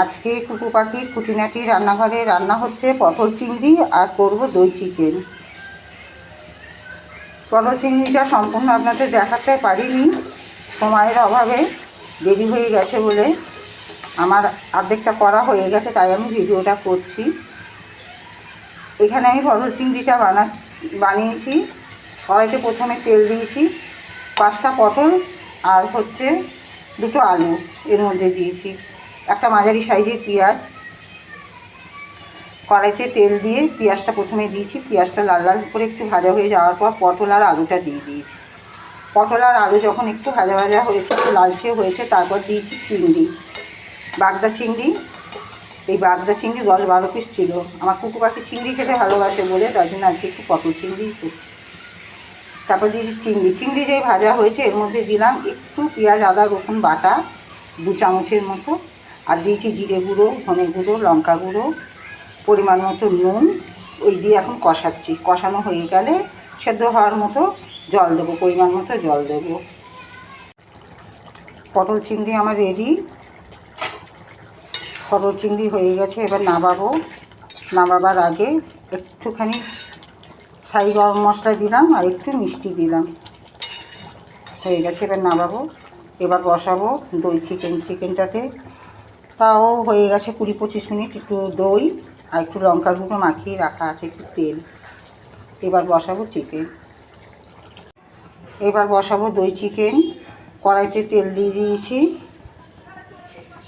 আজকে কুকু পাখির খুঁটিনাটি রান্নাঘরে রান্না হচ্ছে, পটল চিংড়ি আর করব দই চিকেন। পটল চিংড়িটা সম্পূর্ণ আপনাদের দেখাতে পারিনি, সময়ের অভাবে দেরি হয়ে গেছে বলে আমার অর্ধেকটা করা হয়ে গেছে, তাই আমি ভিডিওটা করছি। এখানে আমি পটল চিংড়িটা বানা, বানিয়েছি। কড়াইতে প্রথমে তেল দিয়েছি, পাঁচটা পটল আর হচ্ছে দুটো আলু এর মধ্যে দিয়েছি। একটা মাঝারি সাইজের পেঁয়াজ। কড়াইতে তেল দিয়ে পেঁয়াজটা প্রথমে দিয়েছি। পেঁয়াজটা লাল লাল করে একটু ভাজা হয়ে যাওয়ার পর পটল আর আলুটা দিয়ে দিয়েছি। পটল আর আলু যখন একটু ভাজা ভাজা হয়েছে, একটু লালচে হয়েছে, তারপর দিয়েছি চিংড়ি। বাগদা চিংড়ি, এই বাগদা চিংড়ি দশ বারো পিস ছিল। আমার কুকু পাখি চিংড়ি খেতে ভালোবাসে বলে, তার জন্য আজকে একটু পটল চিংড়ি করছি। তারপর দিয়েছি চিংড়ি। চিংড়ি যেই ভাজা হয়েছে, এর মধ্যে দিলাম একটু পেঁয়াজ, আদা, রসুন বাটা, দু চামচের মতো। আর দিয়েছি জিরে গুঁড়ো, ধনে গুঁড়ো, লঙ্কা গুঁড়ো, পরিমাণ মতো নুন। ওই দিয়ে এখন কষাচ্ছি। কষানো হয়ে গেলে সেদ্ধ হওয়ার মতো জল দেবো, পরিমাণ মতো জল দেবো। পটল চিংড়ি আমার রেডি পটল চিংড়ি হয়ে গেছে, এবার নামাবো। নামাবার আগে একটুখানি সাই গরম মশলা দিলাম আর একটু মিষ্টি দিলাম। হয়ে গেছে, এবার নামাবো। এবার বসাবো দই চিকেন, চিকেনটাতে। তাও হয়ে গেছে কুড়ি পঁচিশ মিনিট একটু দই আর একটু লঙ্কা গুঁড়ো মাখিয়ে রাখা আছে একটু তেল। এবার বসাবো চিকেন এবার বসাবো দই চিকেন কড়াইতে তেল দিয়ে দিয়েছি।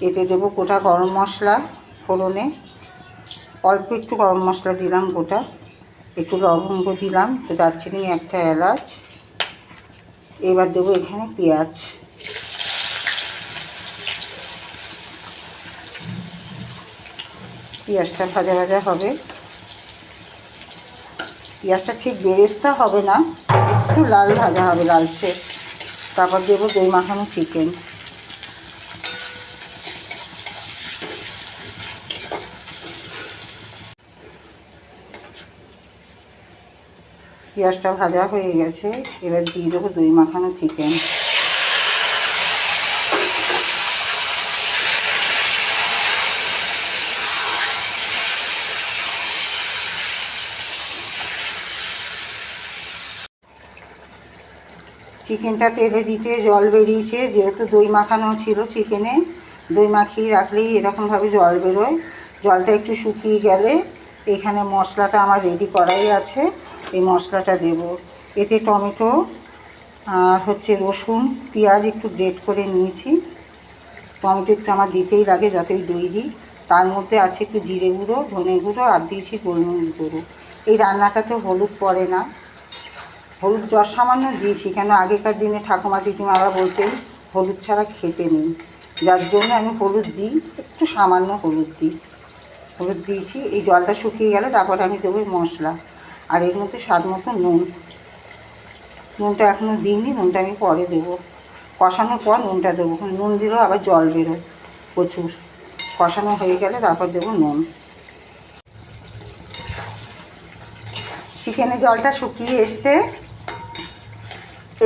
এতে দেবো গোটা গরম মশলা ফোড়নে। অল্প একটু গরম মশলা দিলাম গোটা। একটু লবঙ্গ দিলাম। একটু দারচিনি একটা এলাচ। এবার দেবো এখানে পেঁয়াজ। পেঁয়াজটা ভাজা ভাজা হবে। পেঁয়াজটা ঠিক বেরেস্তা হবে না, একটু লাল ভাজা হবে লালচে। তারপর দেবো দই মাখানো চিকেন পেঁয়াজটা ভাজা হয়ে গেছে, এবার দিয়ে দেবো দই মাখানো চিকেন চিকেনটা তেলে দিতে জল বেরিয়েছে, যেহেতু দই মাখানো ছিল চিকেনে। দই মাখিয়ে রাখলেই এরকমভাবে জল বেরোয়। জলটা একটু শুকিয়ে গেলে এখানে মশলাটা আমার রেডি করাই আছে, এই মশলাটা দেব। এতে টমেটো আর হচ্ছে রসুন, পেঁয়াজ একটু গ্রেট করে নিয়েছি। টমেটো একটু আমার দিতেই লাগে, যতই দই দিই। তার মধ্যে আছে একটু জিরে গুঁড়ো, ধনে গুঁড়ো, আর দিয়েছি গোলমরিচ গুঁড়ো। এই রান্নাটাতে হলুদ পড়ে না। হলুদ জল সামান্য দিয়েছি কেন আগেকার দিনে ঠাকুমা, দিদিমারা বলতেন, হলুদ ছাড়া খেতে নেই। যার জন্য আমি হলুদ দিই, একটু সামান্য হলুদ দিই। হলুদ দিয়েছি, এই জলটা শুকিয়ে গেলে তারপরে আমি দেবো মশলা। আর এর মধ্যে স্বাদ মতো নুন। নুনটা এখনও দিইনি, নুনটা আমি পরে দেবো। কষানোর পর নুনটা দেবো। নুন দিলেও আবার জল বেরোয় প্রচুর। কষানো হয়ে গেলে তারপর দেবো নুন। চিকেনে জলটা শুকিয়ে এসছে।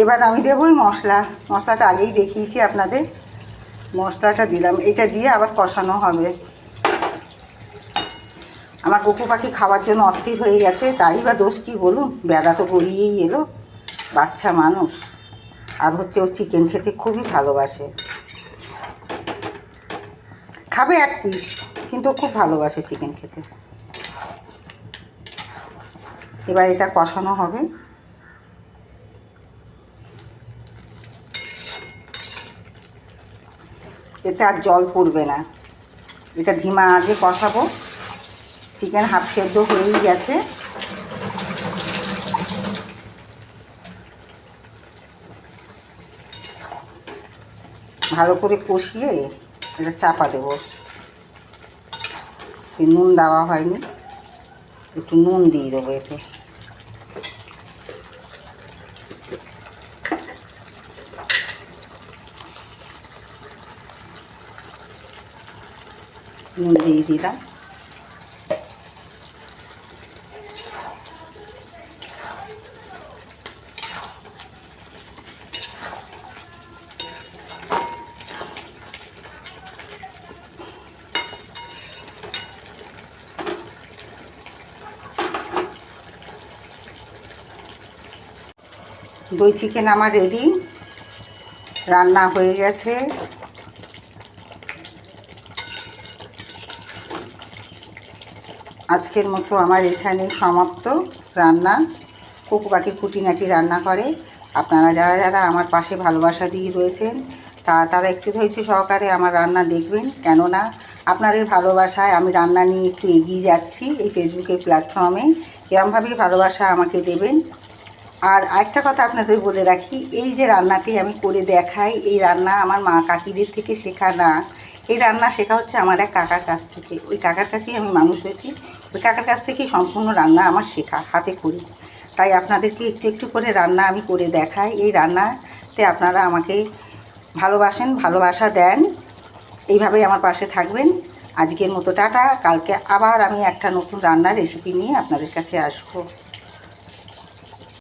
এবার আমি দেবো ওই মশলা। মশলাটা আগেই দেখিয়েছি আপনাদের। মশলাটা দিলাম। এটা দিয়ে আবার কষানো হবে। আমার কুকু পাখি খাওয়ার জন্য অস্থির হয়ে গেছে। তাই বা দোষ কী বলুন? বেড়া তো গড়িয়েই এলো। বাচ্চা মানুষ। আর হচ্ছে ও চিকেন খেতে খুবই ভালোবাসে। খাবে এক পিস কিন্তু খুব ভালোবাসে চিকেন খেতে। এবার এটা কষানো হবে। এতে আর জল পড়বে না। এটা ধিমা আগে কষাবো। চিকেন হাফ সেদ্ধ হয়েই গেছে। ভালো করে কষিয়ে এটা চাপা দেবো। নুন দেওয়া হয়নি। একটু নুন দিয়ে দেবো এতে। নুন দিয়ে দিলাম। দই চিকেন আমার রেডি রান্না হয়ে গেছে। আজকের মতো আমার এখানে সমাপ্ত। রান্না, কুকু পাখির খুঁটিনাটি রান্না করে। আপনারা যারা যারা আমার পাশে ভালোবাসা দিয়ে রয়েছেন তা তারা একটু ধৈর্য সহকারে আমার রান্না দেখবেন। কেননা আপনাদের ভালোবাসায় আমি রান্না নিয়ে একটু এগিয়ে যাচ্ছি এই ফেসবুকের প্ল্যাটফর্মে এরমভাবেই ভালোবাসা আমাকে দেবেন। আর একটা কথা আপনাদের বলে রাখি, এই যে রান্নাটি আমি করে দেখাই, এই রান্না আমার মা কাকিদের থেকে শেখা না। এই রান্না শেখা হচ্ছে আমার এক কাকার কাছ থেকে। ওই কাকার কাছেই আমি মানুষ হয়েছি। ওই কাকার কাছ থেকেই সম্পূর্ণ রান্না আমার শেখা, হাতে করি তাই আপনাদেরকে একটু একটু করে রান্না আমি করে দেখাই। এই রান্নাতে আপনারা আমাকে ভালোবাসেন, ভালোবাসা দেন। এইভাবেই আমার পাশে থাকবেন। আজকের মতো টাটা। কালকে আবার আমি একটা নতুন রান্নার রেসিপি নিয়ে আপনাদের কাছে আসব।